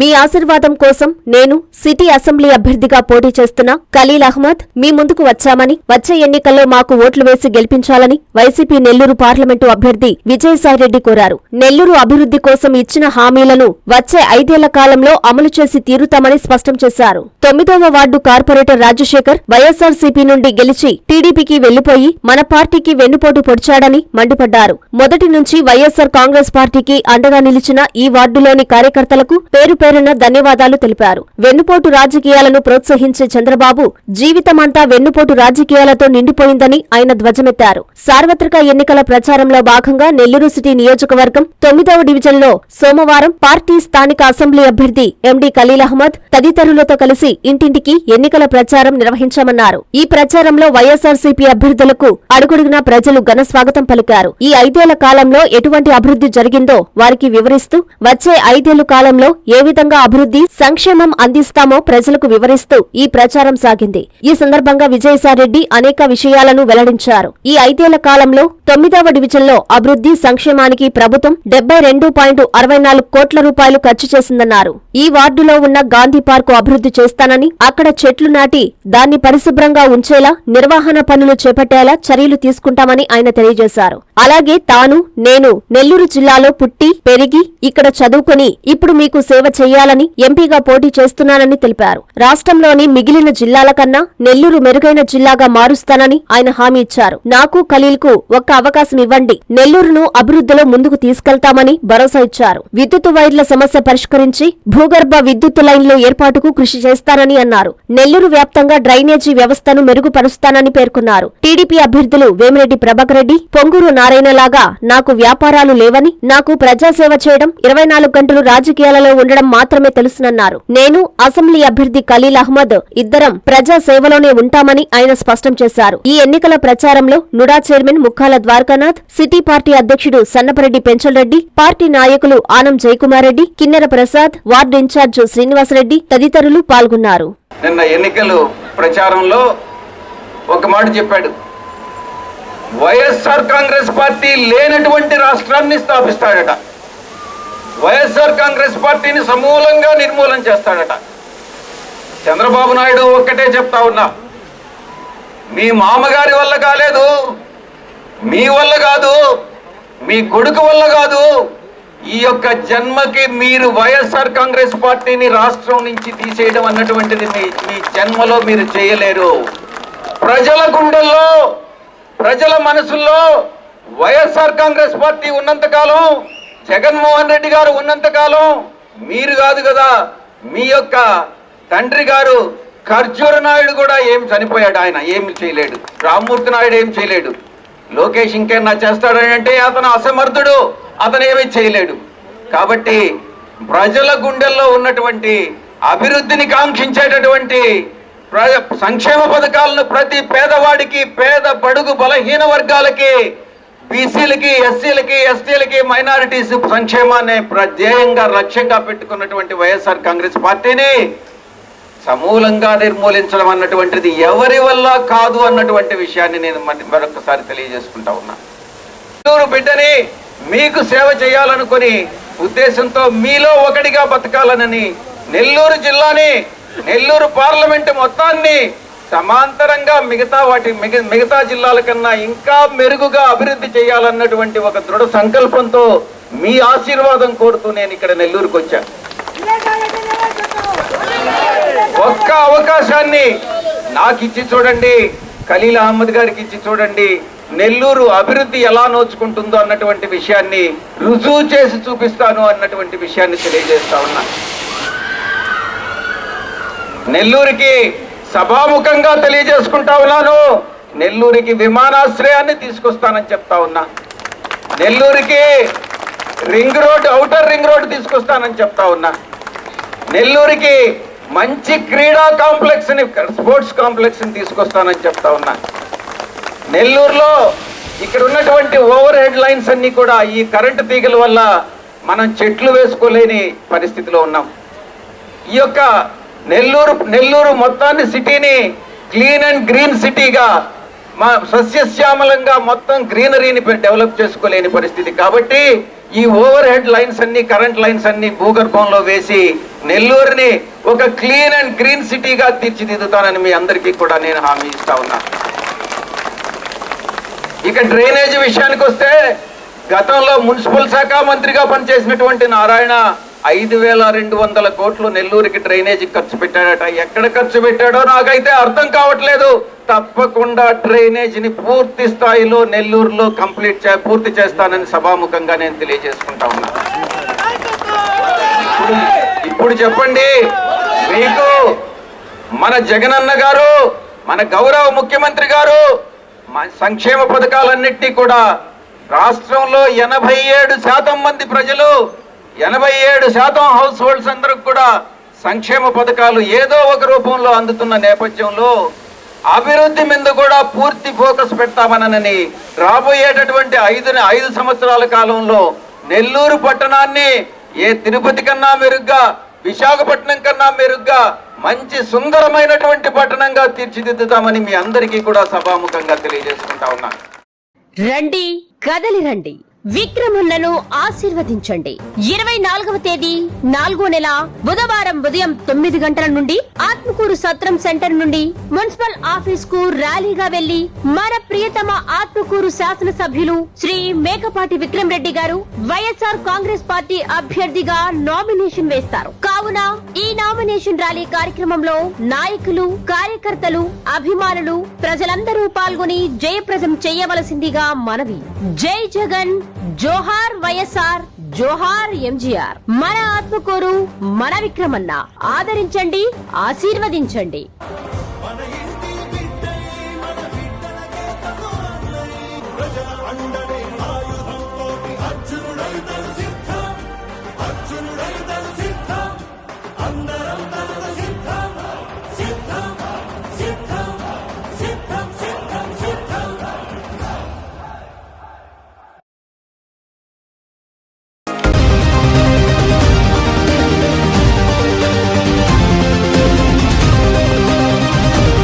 మీ ఆశీర్వాదం కోసం నేను సిటీ అసెంబ్లీ అభ్యర్థిగా పోటీ చేస్తున్న ఖలీల్ అహ్మద్ మీ ముందుకు వచ్చామని వచ్చే ఎన్నికల్లో మాకు ఓట్లు వేసి గెలిపించాలని వైసీపీ నెల్లూరు పార్లమెంటు అభ్యర్థి విజయసాయిరెడ్డి కోరారు. నెల్లూరు అభివృద్ధి కోసం ఇచ్చిన హామీలను వచ్చే ఐదేళ్ళ కాలంలో అమలు చేసి తీరుతామని స్పష్టం చేశారు. తొమ్మిదవ వార్డు కార్పొరేటర్ రాజశేఖర్ వైఎస్ఆర్సీపీ నుండి గెలిచి టీడీపీకి వెళ్ళిపోయి మన పార్టీకి వెన్నుపోటు పొడిచాడని మండిపడ్డారు. మొదటి నుంచి వైఎస్సార్ కాంగ్రెస్ పార్టీకి అండగా నిలిచిన ఈ వార్డులోని కార్యకర్తలకు పేరు పేరున ధన్యవాదాలు తెలిపారు. వెన్నుపోటు రాజకీయాలను ప్రోత్సహించే చంద్రబాబు జీవితమంతా వెన్నుపోటు రాజకీయాలతో నిండిపోయిందని ఆయన ధ్వజమెత్తారు. సార్వత్రిక ఎన్నికల ప్రచారంలో భాగంగా నెల్లూరు సిటీ నియోజకవర్గం తొమ్మిదవ డివిజన్లో సోమవారం పార్టీ స్థానిక అసెంబ్లీ అభ్యర్థి ఎండీ ఖలీల్ అహ్మద్ తదితరులతో కలిసి ఇంటింటికి ఎన్నికల ప్రచారం నిర్వహించామన్నారు. ఈ ప్రచారంలో వైఎస్ఆర్సీపీ అభ్యర్థులకు అడుగుడుగునా ప్రజలు ఘన స్వాగతం పలికారు. ఈ ఐదేళ్ళ కాలంలో ఎటువంటి అభివృద్ధి జరిగిందో వారికి వివరిస్తూ వచ్చే ఐదేళ్ళ కాలంలో ఏ విధంగా అభివృద్ధి సంక్షేమం అందిస్తామో ప్రజలకు వివరిస్తూ ఈ ప్రచారం సాగింది. ఈ సందర్భంగా విజయసాయిరెడ్డి అనేక విషయాలను వెల్లడించారు. ఈ ఐదేళ్ళ కాలంలో తొమ్మిదవ డివిజన్లో అభివృద్ధి సంక్షేమానికి ప్రభుత్వం డెబ్బై రెండు పాయింట్ అరవై నాలుగు కోట్ల రూపాయలు ఖర్చు చేసిందన్నారు. ఈ వార్డులో ఉన్న గాంధీ పార్కు అభివృద్ధి చేస్తానని అక్కడ చెట్లు నాటి దాన్ని పరిశుభ్రంగా ఉంచేలా నిర్వహణ పనులు చేపట్టేలా చర్యలు తీసుకుంటామని ఆయన తెలియజేశారు. అలాగే తాను నేను నెల్లూరు జిల్లాలో పుట్టి పెరిగి ఇక్కడ చదువుకుని ఇప్పుడు మీకు సేవ చేయాలని ఎంపీగా పోటీ చేస్తున్నానని తెలిపారు. రాష్ట్రంలోని మిగిలిన జిల్లాల కన్నా నెల్లూరు మెరుగైన జిల్లాగా మారుస్తానని ఆయన హామీ ఇచ్చారు. నాకు ఖలీల్కు ఒక్క అవకాశం ఇవ్వండి. నెల్లూరును అభివృద్ధిలో ముందుకు తీసుకెళ్తామని భరోసా ఇచ్చారు. విద్యుత్ వైర్ల సమస్య పరిష్కరించి భూగర్భ విద్యుత్ లైన్ల ఏర్పాటుకు కృషి చేస్తానని అన్నారు. నెల్లూరు వ్యాప్తంగా డ్రైనేజీ వ్యవస్థను మెరుగుపరుస్తానని పేర్కొన్నారు. టీడీపీ అభ్యర్థులు వేమిరెడ్డి ప్రభాకర్ రెడ్డి పొంగూరు నారాయణలాగా నాకు వ్యాపారాలు లేవని నాకు ప్రజాసేవ చేయడం ఇరవై నాలుగు గంటలు రాజకీయాలలో ఉండడం మాత్రమే తెలుసునన్నారు. నేను అసెంబ్లీ అభ్యర్థి ఖలీల్ అహ్మద్ ఇద్దరం ప్రజా సేవలోనే ఉంటామని ఆయన స్పష్టం చేశారు. ఈ ఎన్నికల ప్రచారంలో నుడా చైర్మన్ ముఖాల ద్వారకానాథ్ సిటీ పార్టీ అధ్యక్షుడు సన్నపరెడ్డి పెంచలరెడ్డి పార్టీ నాయకులు ఆనం జయకుమార్ రెడ్డి కిన్నెర ప్రసాద్ వార్డు ఇన్ఛార్జ్ శ్రీనివాసరెడ్డి తదితరులు పాల్గొన్నారు. నిన్న ఎన్నికలు ప్రచారంలో ఒక మాట చెప్పాడు. వైఎస్ఆర్ కాంగ్రెస్ పార్టీ లేనటువంటి రాష్ట్రాన్ని స్థాపిస్తాడట. వైఎస్ఆర్ కాంగ్రెస్ పార్టీని సమూలంగా నిర్మూలన చేస్తాడట. చంద్రబాబు నాయుడు ఒక్కటే చెప్తా ఉన్నా. మీ మామగారి వల్ల కాలేదు మీ వల్ల కాదు మీ కొడుకు వల్ల కాదు. ఈ యొక్క జన్మకి మీరు వైఎస్ఆర్ కాంగ్రెస్ పార్టీని రాష్ట్రం నుంచి తీసేయడం అన్నటువంటిది మీ మీ జన్మలో మీరు చేయలేరు. ప్రజల గుండెల్లో ప్రజల మనసుల్లో వైఎస్ఆర్ కాంగ్రెస్ పార్టీ ఉన్నంతకాలం జగన్మోహన్ రెడ్డి గారు ఉన్నంతకాలం మీరు కాదు కదా మీ యొక్క తండ్రి గారు ఖర్జూర నాయుడు కూడా ఏం చనిపోయాడు ఆయన ఏమి చేయలేడు. రామ్మూర్తి నాయుడు ఏం చేయలేడు. లోకేష్ ఇంకేనా చేస్తాడని అంటే అతను అసమర్థుడు అతను ఏమీ చేయలేడు. కాబట్టి ప్రజల గుండెల్లో ఉన్నటువంటి అభివృద్ధిని కాంక్షించేటటువంటి సంక్షేమ పథకాలను ప్రతి పేదవాడికి పేద బడుగు బలహీన వర్గాలకి బీసీలకి ఎస్సీలకి ఎస్టీలకి మైనారిటీస్ సంక్షేమాన్ని ప్రధ్యేయంగా లక్ష్యంగా పెట్టుకున్నటువంటి వైఎస్ఆర్ కాంగ్రెస్ పార్టీని సమూలంగా నిర్మూలించడం అన్నటువంటిది ఎవరి వల్ల కాదు అన్నటువంటి విషయాన్ని నేను మరొకసారి తెలియజేసుకుంటా ఉన్నా. బిడ్డని మీకు సేవ చేయాలనుకుని ఉద్దేశంతో మీలో ఒకటిగా బతకాలనని నెల్లూరు జిల్లాని నెల్లూరు పార్లమెంటు మొత్తాన్ని సమాంతరంగా మిగతా వాటి మిగ- మిగతా జిల్లాల కన్నా ఇంకా మెరుగుగా అభివృద్ధి చేయాలన్నటువంటి ఒక దృఢ సంకల్పంతో మీ ఆశీర్వాదం కోరుతూ నేను ఇక్కడ నెల్లూరుకు వచ్చాను ఒక్క అవకాశాన్ని నాకు ఇచ్చి చూడండి ఖలీల్ అహ్మద్ గారికి ఇచ్చి చూడండి నెల్లూరు అభివృద్ధి ఎలా నోచుకుంటుందో అన్నటువంటి విషయాన్ని రుజువు చేసి చూపిస్తాను అన్నటువంటి విషయాన్ని తెలియజేస్తా ఉన్నా. నెల్లూరుకి సభాముఖంగా తెలియజేసుకుంటా ఉన్నాను. నెల్లూరుకి విమానాశ్రయాన్ని తీసుకొస్తానని చెప్తా ఉన్నా. నెల్లూరుకి ring road outer ring road తీసుకొస్తానని చెప్తా ఉన్నా. నెల్లూరుకి మంచి క్రీడా కాంప్లెక్స్ని స్పోర్ట్స్ కాంప్లెక్స్ని తీసుకొస్తానని చెప్తా ఉన్నా. నెల్లూరులో ఇక్కడ ఉన్నటువంటి ఓవర్ హెడ్ లైన్స్ అన్ని కూడా ఈ కరెంటు తీగల వల్ల మనం చెట్లు వేసుకోలేని పరిస్థితిలో ఉన్నాం. ఈ యొక్క నెల్లూరు నెల్లూరు మొత్తాన్ని సిటీని క్లీన్ అండ్ గ్రీన్ సిటీగా మా సస్యశ్యామలంగా మొత్తం గ్రీనరీని డెవలప్ చేసుకోలేని పరిస్థితి. కాబట్టి ఈ ఓవర్ హెడ్ లైన్స్ అన్ని కరెంట్ లైన్స్ అన్ని భూగర్భంలో వేసి నెల్లూరుని ఒక క్లీన్ అండ్ గ్రీన్ సిటీగా తీర్చిదిద్దుతానని మీ అందరికీ కూడా నేను హామీ ఇస్తా ఉన్నా. ఇక డ్రైనేజ్ విషయానికి వస్తే గతంలో మున్సిపల్ శాఖ మంత్రిగా పనిచేసినటువంటి నారాయణ ఐదు వేల రెండు వందల కోట్లు నెల్లూరుకి డ్రైనేజీ ఖర్చు పెట్టాడట. ఎక్కడ ఖర్చు పెట్టాడో నాకైతే అర్థం కావట్లేదు. తప్పకుండా డ్రైనేజీని పూర్తి స్థాయిలో నెల్లూరులో కంప్లీట్ చే పూర్తి చేస్తానని సభాముఖంగా నేను తెలియజేసుకుంటా ఉన్నా. ఇప్పుడు చెప్పండి. మీకు మన జగనన్న గారు మన గౌరవ ముఖ్యమంత్రి గారు మన సంక్షేమ పథకాలన్నింటినీ కూడా రాష్ట్రంలో ఎనభై ఏడు శాతం మంది ప్రజలు ఎనభై ఏడు శాతం హౌస్ హోల్డ్స్ అందరికి కూడా సంక్షేమ పథకాలు ఏదో ఒక రూపంలో అందుతున్న నేపథ్యంలో అభివృద్ధి మీద కూడా పూర్తి ఫోకస్ పెడతామనని రాబోయేటటువంటి ఐదు ఐదు సంవత్సరాల కాలంలో నెల్లూరు పట్టణాన్ని ఏ తిరుపతి కన్నా మెరుగ్గా విశాఖపట్నం కన్నా మెరుగ్గా మంచి సుందరమైనటువంటి పట్టణంగా తీర్చిదిద్దుతామని మీ అందరికీ కూడా సభాముఖంగా తెలియజేసుకుంటా ఉన్నా రండి కదలి రండి. విక్రములను ఆశీర్వదించండి. ఇరవై నాలుగవ తేదీ నాలుగో నెల బుధవారం ఉదయం తొమ్మిది గంటల నుండి ఆత్మకూరు సత్రం సెంటర్ నుండి మున్సిపల్ ఆఫీస్కు ర్యాలీగా వెళ్ళి మన ప్రియతమ ఆత్మకూరు శాసనసభ్యులు Shri Mekapati Vikram Reddy garu YSR Congress party అభ్యర్థిగా నామినేషన్ వేస్తారు. కావున ఈ నామినేషన్ ర్యాలీ కార్యక్రమంలో నాయకులు కార్యకర్తలు అభిమానులు ప్రజలందరూ పాల్గొని జయప్రదం చేయవలసిందిగా మనవి. జై జగన్ జోహార్ వైఎస్ఆర్ జోహార్ ఎంజీఆర్. మన ఆత్మకూరు మన విక్రమన్న. ఆదరించండి ఆశీర్వదించండి.